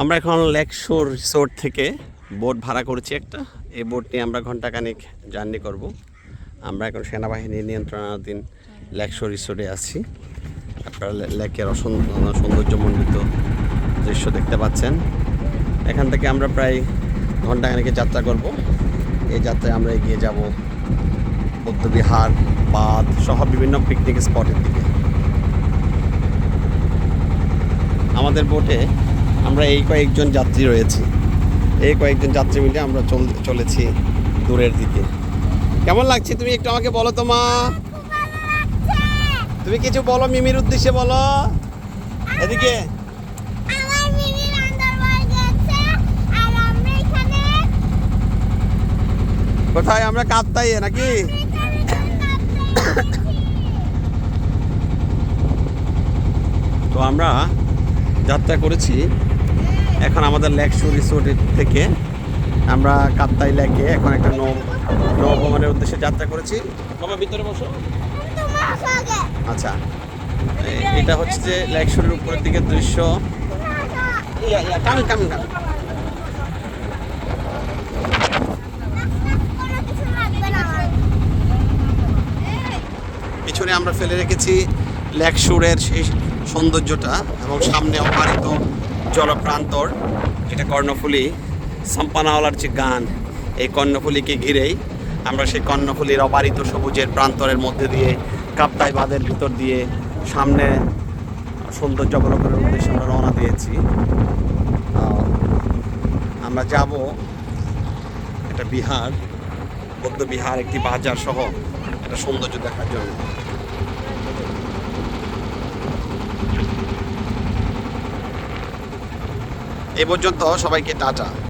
আমরা এখন Lakeshore resort থেকে বোট ভাড়া করেছি একটা। এই বোট নিয়ে আমরা ঘন্টাখানিক জার্নি করব। আমরা এখন সেনাবাহিনীর নিয়ন্ত্রণাধীন লেকশোর রিসোর্টে আছি। আপনারা লেকের সৌন্দর্যমণ্ডিত দৃশ্য দেখতে পাচ্ছেন। এখান থেকে আমরা প্রায় ঘন্টাখানিকে যাত্রা করব। এই যাত্রায় আমরা এগিয়ে যাব বৌদ্ধবিহার, বাঁধ সহ বিভিন্ন পিকনিক স্পটের দিকে। আমাদের বোটে আমরা এই কয়েকজন যাত্রী রয়েছি। এই কয়েকজন যাত্রী মিলে আমরা চল, চলেছি দূরের দিকে। কেমন লাগছে? তুমি একটু আমাকে বলো তো মা। তুমি কিছু বলো মিমির উদ্দেশ্যে বলো। এদিকে। কোথায়? আমরা কাপ্তাইয়ে নাকি? তো আমরা যাত্রা করেছি এখন আমাদের লেকশো রিসোর্ট থেকে আমরা কাপ্তাই লেকে এখন একটা নৌ নৌভ্রমণের উদ্দেশ্যে যাত্রা করেছি। বাবা ভিতরে বসো। আচ্ছা। এটা হচ্ছে যে লেকশোরের উপরের দিকে দৃশ্য। Coming, coming, coming. না পিছনে আমরা ফেলে রেখেছি লেকশোরের সেই সৌন্দর্যটা এবং সামনে অপারিত জলপ্রান্তর, যেটা কর্ণফুলী, সম্পানাওয়ালার যে গান, এই কর্ণফুলীকে ঘিরেই আমরা সেই কর্ণফুলীর অপারিত সবুজের প্রান্তরের মধ্যে দিয়ে কাপ্তাই বাঁধের ভিতর দিয়ে সামনে সৌন্দর্য অবলোকনের উদ্দেশ্যে আমরা রওনা দিয়েছি। আমরা যাব একটা বিহার, বৌদ্ধ বিহার, একটি বাজার সহ একটা সৌন্দর্য দেখার জন্য। এ পর্যন্ত সবাইকে টাটা।